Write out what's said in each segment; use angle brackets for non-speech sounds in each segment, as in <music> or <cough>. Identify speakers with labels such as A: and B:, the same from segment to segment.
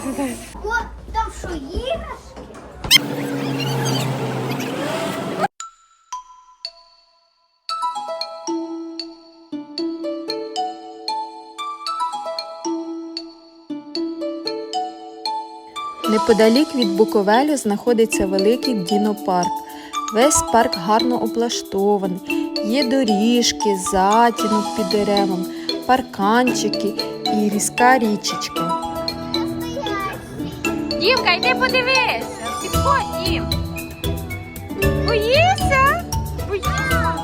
A: сідай, сідай. О, там що іграшки? Неподалік від Буковелю знаходиться великий дінопарк. Весь парк гарно облаштований, є доріжки, затінок під деревом, парканчики і різка річечка.
B: Дімка, йди подивися. Підходь, Дім. Боїшся? Боїшся?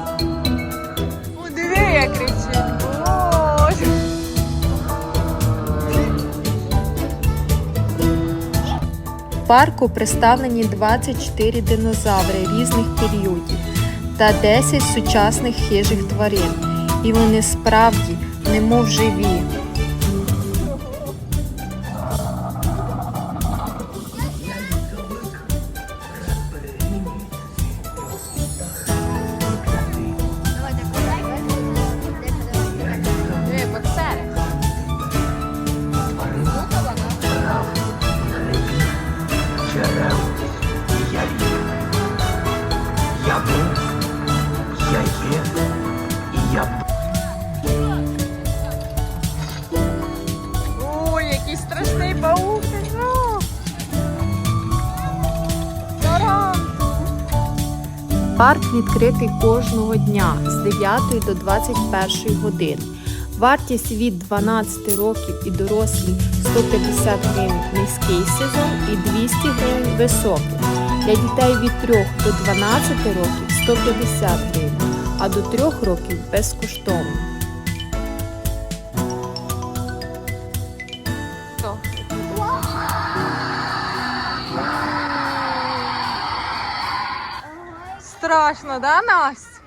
B: Подиви, як кричить. Боже.
A: В парку представлені 24 динозаври різних періодів та 10 сучасних хижих тварин. І вони справді немов живі. Парк відкритий кожного дня з 9 до 21 години. Вартість від 12 років і дорослі 150 гривень низький сезон і 200 гривень високий. Для дітей від 3 до 12 років 150 гривень, а до 3 років безкоштовно.
B: Страшно, да, Настя?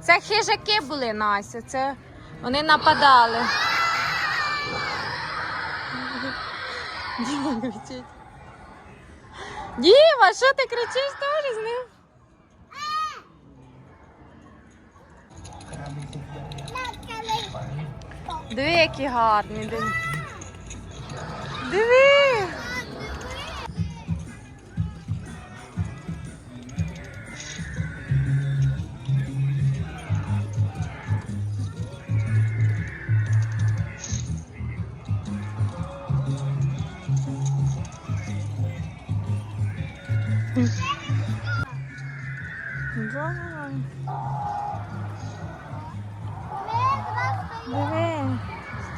B: Це хижаки були, Настя. Це вони нападали. Діма кричить. Діма, що ти кричиш теж з ним? Диви, які гарні. Диви. Диви,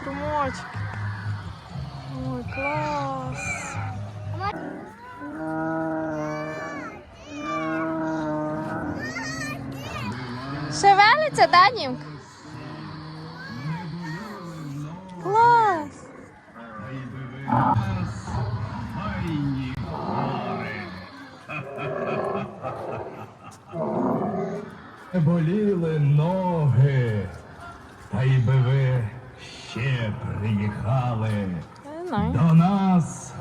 B: струмочки. Ой, клас. Шевелиться, да, Німка? Клас.
C: Боліли ноги, та й би ви ще приїхали. До нас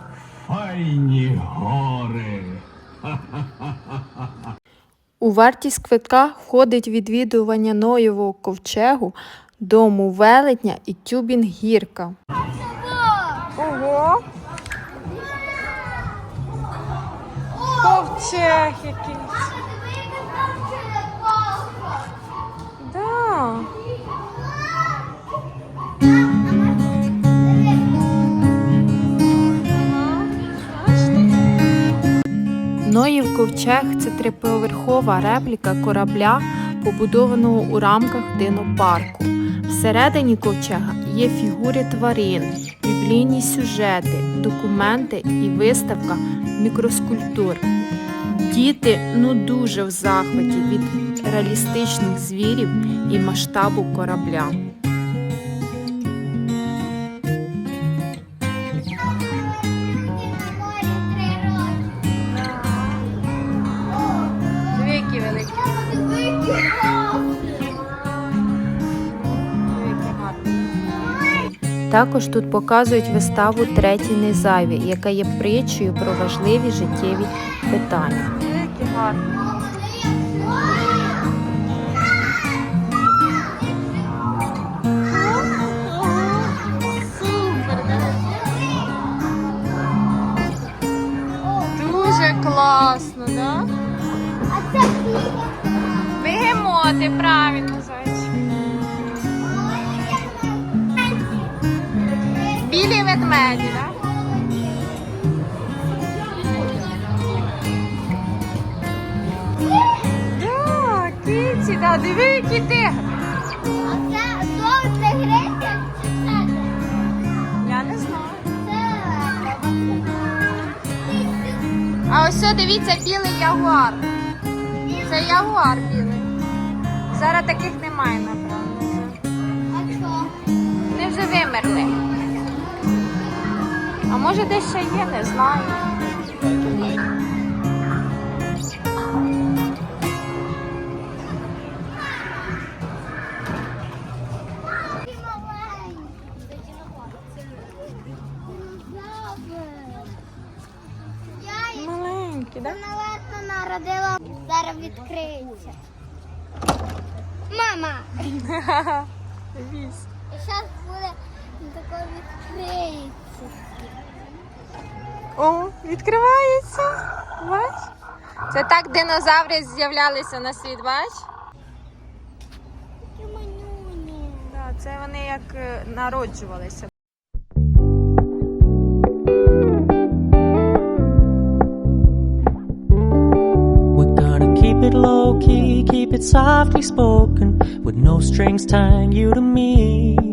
C: файні гори.
A: У вартість квитка входить відвідування Ноєвого ковчегу, дому велетня і тюбінг гірка.
B: Ого. Ковчег якийсь.
A: Ноїв ковчег це триповерхова репліка корабля, побудованого у рамках динопарку. Всередині ковчега є фігури тварин, біблійні сюжети, документи і виставка мікроскультур. Діти ну дуже в захваті від реалістичних звірів і масштабу корабля. Також тут показують виставу Треті незайві, яка є притчею про важливі життєві питання.
B: Дуже класно, да? Бегемоти, правильно, ведмеді. Да? Да, киці, да, диви, які тигри.
D: А це зор тигриця чи це?
B: Я не знаю. А ось дивіться білий ягуар. Це ягуар білий. Зараз таких немає, напевно.
D: А що?
B: Вони вже вимерли. А може десь ще є, не знаю.
D: Маленькі. Динозавр. Я їх
B: Маленькі, так?
D: народила. Зараз відкриється. Мама! <laughs>
B: Віз.
D: І зараз буде тако відкриється.
B: О, відкривається. Бач? Це так динозаври з'являлися на світ, бач?
D: Такі манюні.
B: Так, це вони як е, народжувалися.
E: It low key, keep it softly spoken, with no strings tying you to me.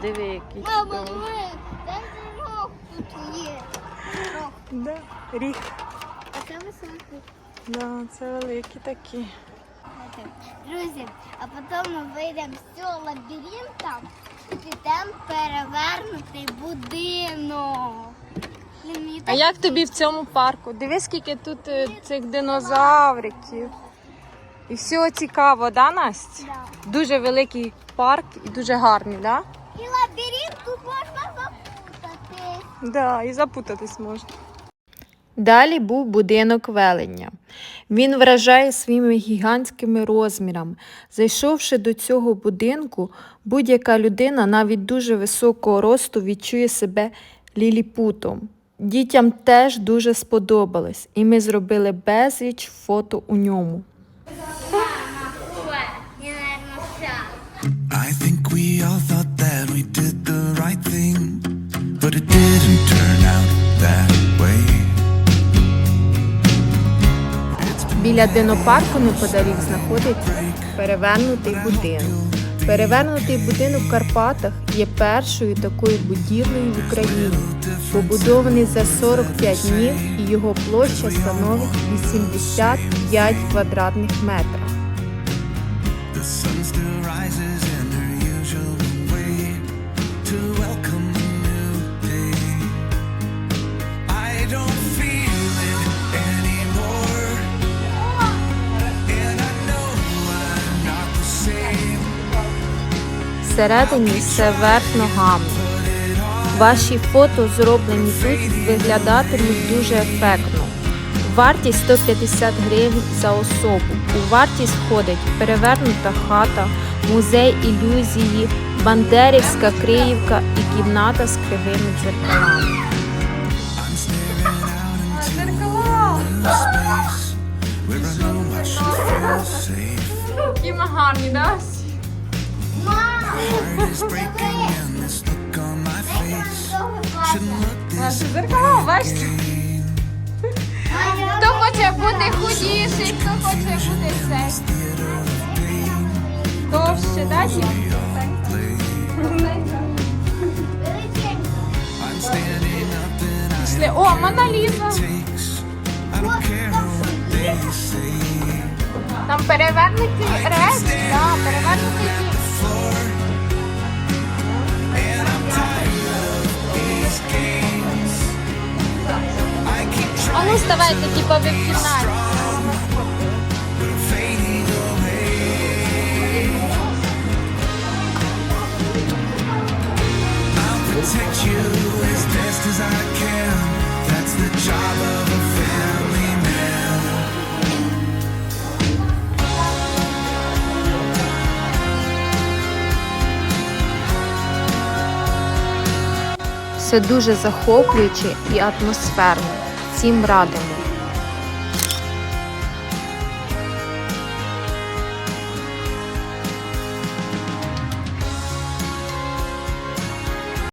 B: Диви, який.
D: Мама, ми, де рог тут є? Рог.
B: Да. Ріг.
D: А це високий.
B: Да, це великі такі.
D: Друзі, а потім ми вийдемо з цього лабіринта і підемо перевернутий будинок.
B: А як тобі в цьому парку? Диви, скільки тут е, цих динозавриків. І всього цікаво, да, Настя?
D: Да.
B: Дуже великий парк і дуже гарний, да?
D: І лабіринт тут можна запутати.
B: Да, і запутатись можна.
A: Далі був будинок велення. Він вражає своїми гігантськими розмірами. Зайшовши до цього будинку, будь-яка людина, навіть дуже високого росту, відчує себе ліліпутом. Дітям теж дуже сподобалось, і ми зробили безліч фото у ньому.
F: But it didn't turn out that way.
A: Біля динопарку неподалік знаходиться перевернутий будинок. Перевернутий будинок в Карпатах є першою такою будівлею в Україні. Побудований за 45 днів і його площа становить 85 квадратних метрів.
F: The sun still rises in her usual way to welcome
A: всередині все верх ногами. Ваші фото, зроблені тут, виглядатимуть дуже ефектно. Вартість 150 гривень за особу. У вартість входить перевернута хата, музей ілюзії, Бандерівська Криївка і кімната з кривими дзеркалами.
B: Які ми гарні, да? Наші зеркала, бачите? Хто хоче бути худіший, хто хоче бути цей. Довше, да, Дім? Пішли. О, Мона Ліза.
F: takes. I don't care what they say.
B: Там перевернуті речі, да, перевернуті ну ставайте, типа ви в.
F: I'll protect you as best as I can. That's the job of a family man.
A: Все дуже захоплююче і атмосферно. Всім радимо.